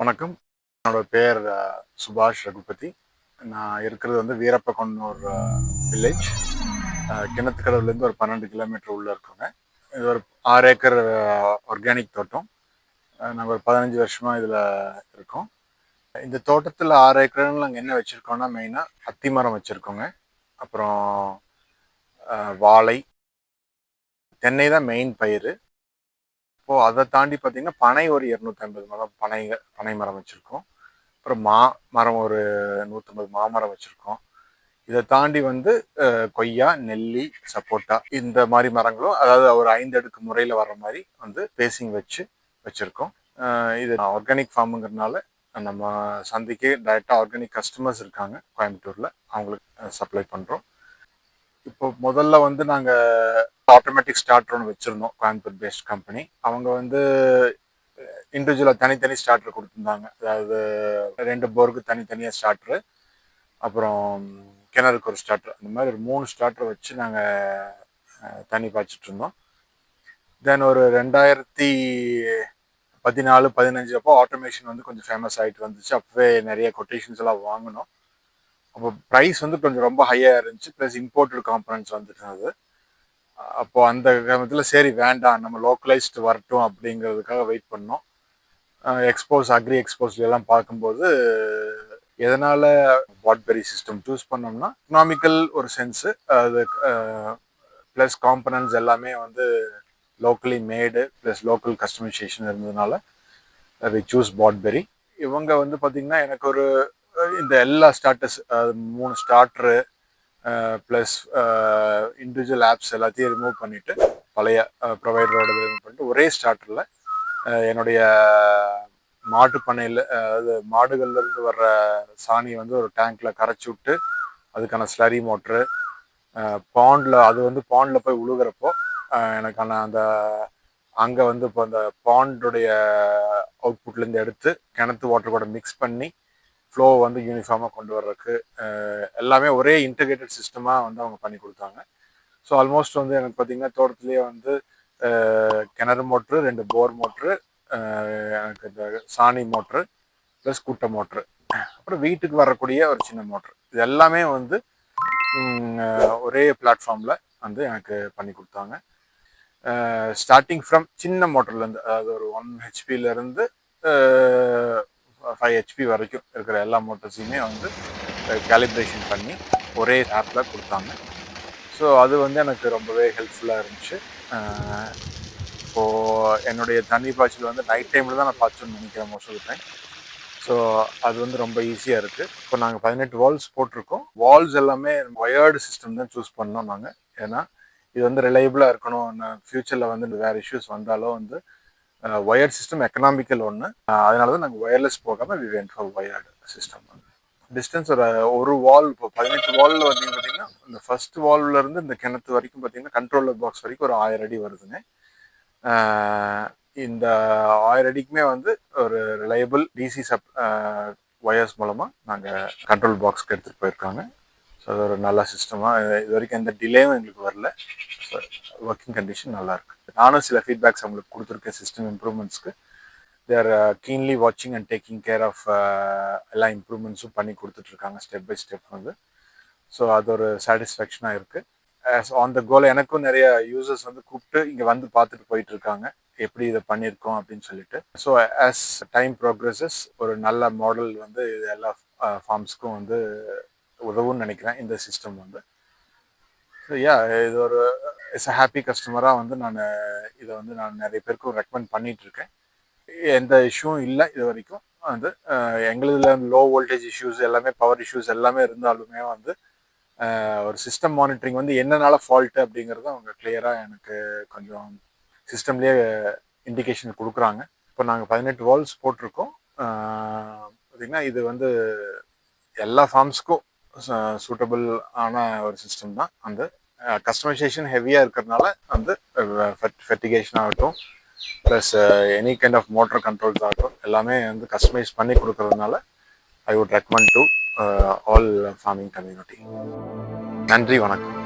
வணக்கம். என்னோட பேர் சுபாஷ் ரகுபதி. நான் இருக்கிறது வந்து வீரப்பகொன்னூர் வில்லேஜ் கிணத்துக்கடவுலேருந்து ஒரு பன்னெண்டு கிலோமீட்டர் உள்ளே இருக்கோங்க. இது ஒரு ஆறு ஏக்கர் ஆர்கானிக் தோட்டம். நாங்கள் ஒரு பதினஞ்சு வருஷமாக இதில் இருக்கோம். இந்த தோட்டத்தில் ஆறு ஏக்கர்னு நாங்கள் என்ன வச்சுருக்கோம்னா மெயினாக அத்தி மரம் வச்சுருக்கோங்க. அப்புறம் வாழை. தென்னை தான் மெயின் பயிர் இப்போது அதை தாண்டி பார்த்தீங்கன்னா பனை ஒரு இரநூத்தி ஐம்பது மரம் பனை பனை மரம் வச்சுருக்கோம். அப்புறம் மா மரம் ஒரு நூற்றம்பது மாமரம் வச்சுருக்கோம். இதை தாண்டி வந்து கொய்யா நெல்லி சப்போட்டா இந்த மாதிரி மரங்களும் அதாவது ஒரு ஐந்து அடுக்கு முறையில் வர்ற மாதிரி வந்து பேசிங் வச்சு வச்சுருக்கோம். இது ஆர்கானிக் ஃபார்முங்கிறதுனால நம்ம சந்தைக்கு டைரெக்டாக ஆர்கானிக் கஸ்டமர்ஸ் இருக்காங்க கோயம்புத்தூரில். அவங்களுக்கு சப்ளை பண்ணுறோம் இப்போ முதல்ல வந்து நாங்கள் ஆட்டோமேட்டிக் ஸ்டார்டர் ஒன்று வச்சுருந்தோம் கோயம்புத்தூர் பேஸ்ட் கம்பெனி அவங்க வந்து இண்டிவிஜுவலாக தனித்தனி ஸ்டார்டர் கொடுத்துருந்தாங்க. அதாவது ரெண்டு போருக்கு தனித்தனியாக ஸ்டார்டரு அப்புறம் கிணறுக்கு ஒரு ஸ்டார்டர் அந்த மாதிரி ஒரு மூணு ஸ்டார்டர் வச்சு நாங்கள் தண்ணி பாய்ச்சிட்டு இருந்தோம். தென் ஒரு ரெண்டாயிரத்தி பதினாலு பதினஞ்சு அப்போ ஆட்டோமேஷன் வந்து கொஞ்சம் ஃபேமஸ் ஆகிட்டு வந்துச்சு. அப்போவே நிறைய கொட்டேஷன்ஸ் எல்லாம் வாங்கினோம். அப்போ ப்ரைஸ் வந்து கொஞ்சம் ரொம்ப ஹையாக இருந்துச்சு. ப்ளஸ் இம்போர்ட்டட் காம்பனன்ட்ஸ் வந்துட்டு இருந்தது அப்போ அந்த கிராமத்தில் சரி வேண்டாம். நம்ம லோக்கலைஸ்டு வரட்டும் அப்படிங்கிறதுக்காக வெயிட் பண்ணோம். எக்ஸ்போஸ் அக்ரி எக்ஸ்போஸ்லாம் எல்லாம் பார்க்கும்போது எதனால் வாட்பெரி சிஸ்டம் சூஸ் பண்ணோம்னா எக்கனாமிக்கல் ஒரு சென்ஸு அது ப்ளஸ் காம்பனன்ட்ஸ் எல்லாமே வந்து locally made plus local customisation இருந்ததுனால வி சூஸ் பாட்பெரி இவங்க வந்து பார்த்திங்கன்னா எனக்கு ஒரு இந்த எல்லா ஸ்டார்டர்ஸ் மூணு ஸ்டார்டரு ப்ளஸ் இண்டிவிஜுவல் ஆப்ஸ் எல்லாத்தையும் ரிமூவ் பண்ணிவிட்டு பழைய ப்ரொவைடரோட ரிமூவ் பண்ணிட்டு ஒரே ஸ்டார்டரில் என்னுடைய மாட்டு பண்ணையில் அதாவது மாடுகள்லேருந்து வர்ற சாணியை வந்து ஒரு டேங்க்கில் கரைச்சி விட்டு அதுக்கான ஸ்லரி மோட்ரு பாண்டில் அது வந்து பாண்டில் போய் உழுகிறப்போ எனக்கான அந்த அங்கே வந்து இப்போ அந்த பாண்டுடைய அவுட்புட்லேருந்து எடுத்து கிணத்து வாட்டர் கூட மிக்ஸ் பண்ணி ஃப்ளோ வந்து யூனிஃபார்மாக கொண்டு வர்றதுக்கு எல்லாமே ஒரே இன்டகிரேட்டட் சிஸ்டமாக வந்து அவங்க பண்ணி கொடுத்தாங்க. ஸோ ஆல்மோஸ்ட் வந்து எனக்கு பார்த்தீங்கன்னா தோட்டத்துலேயே வந்து கிணறு மோட்ரு ரெண்டு போர் மோட்ரு எனக்கு இந்த சாணி மோட்ரு ப்ளஸ் குட்டை மோட்ரு. அப்புறம் வீட்டுக்கு வரக்கூடிய ஒரு சின்ன மோட்ரு. இது எல்லாமே வந்து ஒரே பிளாட்ஃபார்மில் வந்து எனக்கு பண்ணி கொடுத்தாங்க. ஸ்டார்டிங் ஃப்ரம் சின்ன மோட்டர்லேருந்து அதாவது ஒரு ஒன் ஹெச்பியிலேருந்து ஃபைவ் ஹெச்பி வரைக்கும் இருக்கிற எல்லா மோட்டர்ஸையுமே வந்து கேலிப்ரேஷன் பண்ணி ஒரே ஆப்பில் கொடுத்தாங்க. ஸோ அது வந்து எனக்கு ரொம்பவே ஹெல்ப்ஃபுல்லாக இருந்துச்சு. இப்போது என்னுடைய தண்ணி பாய்ச்சல் வந்து நைட் டைமில் தான் நான் பாய்ச்சணும்னு நினைக்கிறேன் மோஸ்ட் ஆஃப் டைம் ஸோ அது வந்து ரொம்ப ஈஸியாக இருக்குது இப்போ நாங்கள் பதினெட்டு வால்ஸ் போட்டிருக்கோம். வால்ஸ் எல்லாமே ஒயர்டு சிஸ்டம் தான் சூஸ் பண்ணோம் நாங்கள் ஏன்னா இது வந்து ரிலையபிளாக இருக்கணும் ஃப்யூச்சரில் வந்து வேறு இஷ்யூஸ் வந்தாலும் வந்து ஒயர்ட் சிஸ்டம் எக்கனாமிக்கல் ஒன்று அதனால தான் நாங்கள் ஒயர்லெஸ் போகாமல் we went for wired system distance ஒரு ஒரு வால் இப்போ பதினெட்டு வாலில் வந்து பார்த்தீங்கன்னா இந்த ஃபர்ஸ்ட் வால்ல இருந்து இந்த கிணத்து வரைக்கும் பார்த்தீங்கன்னா கண்ட்ரோலர் பாக்ஸ் வரைக்கும் ஒரு ஆயிரம் அடி வருதுங்க. இந்த ஆயிரம் அடிக்குமே வந்து ஒரு ரிலையபிள் டிசி சப் ஒயர்ஸ் மூலமாக நாங்கள் கண்ட்ரோல் பாக்ஸ்க்கு எடுத்துகிட்டு போயிருக்காங்க. ஸோ அது ஒரு நல்ல சிஸ்டமாக இது வரைக்கும் எந்த டிலேவும் எங்களுக்கு வரல. ஸோ ஒர்க்கிங் கண்டிஷன் நல்லாயிருக்கு நானும் சில ஃபீட்பேக்ஸ் அவங்களுக்கு கொடுத்துருக்கேன் சிஸ்டம் இம்ப்ரூவ்மெண்ட்ஸ்க்கு தேர் கீன்லி வாட்சிங் அண்ட் டேக்கிங் கேர் ஆஃப் எல்லா இம்ப்ரூவ்மெண்ட்ஸும் பண்ணி கொடுத்துட்ருக்காங்க ஸ்டெப் பை ஸ்டெப் வந்து. ஸோ அது ஒரு சாட்டிஸ்ஃபேக்ஷனாக இருக்குது ஆஸ் ஆன் த கோல் எனக்கும் நிறைய யூசர்ஸ் வந்து கூப்பிட்டு இங்கே வந்து பார்த்துட்டு போயிட்டு இருக்காங்க. எப்படி இதை பண்ணியிருக்கோம்? அப்படின்னு சொல்லிட்டு. ஸோ ஆஸ் டைம் ப்ரோக்ரஸஸ் ஒரு நல்ல மாடல் வந்து இது எல்லா uh, ஃபார்ம்ஸ்க்கும் வந்து உதவும்னு நினைக்கிறேன் இந்த சிஸ்டம் வந்து. ஸோ யா இது ஒரு இட்ஸ் அ ஹாப்பி கஸ்டமராக வந்து நான் இதை வந்து நான் நிறைய பேருக்கும் ரெக்கமெண்ட் பண்ணிட்டு இருக்கேன் எந்த இஷ்யூவும் இல்லை இது வரைக்கும். வந்து எங்களுதில் லோ வோல்டேஜ் இஷ்யூஸ் எல்லாமே பவர் இஷ்யூஸ் எல்லாமே இருந்தாலுமே வந்து ஒரு சிஸ்டம் மானிட்டரிங் வந்து என்னனால ஃபால்ட்டு அப்படிங்கிறத அவங்க கிளியராக எனக்கு கொஞ்சம் சிஸ்டம்லேயே இண்டிகேஷன் கொடுக்குறாங்க. இப்போ நாங்கள் பதினெட்டு வால்ஸ் போட்டிருக்கோம். பார்த்திங்கன்னா இது வந்து எல்லா ஃபார்ம்ஸ்க்கும் சூட்டபிள் ஆன ஒரு சிஸ்டம் தான் அந்த கஸ்டமைசேஷன் ஹெவியாக இருக்கிறதுனால வந்து ஃபெர்டிகேஷன் ஆகட்டும் plus any kind of motor controls ஆகட்டும் எல்லாமே வந்து கஸ்டமைஸ் பண்ணி கொடுக்கறதுனால I would recommend to all farming community நன்றி வணக்கம்.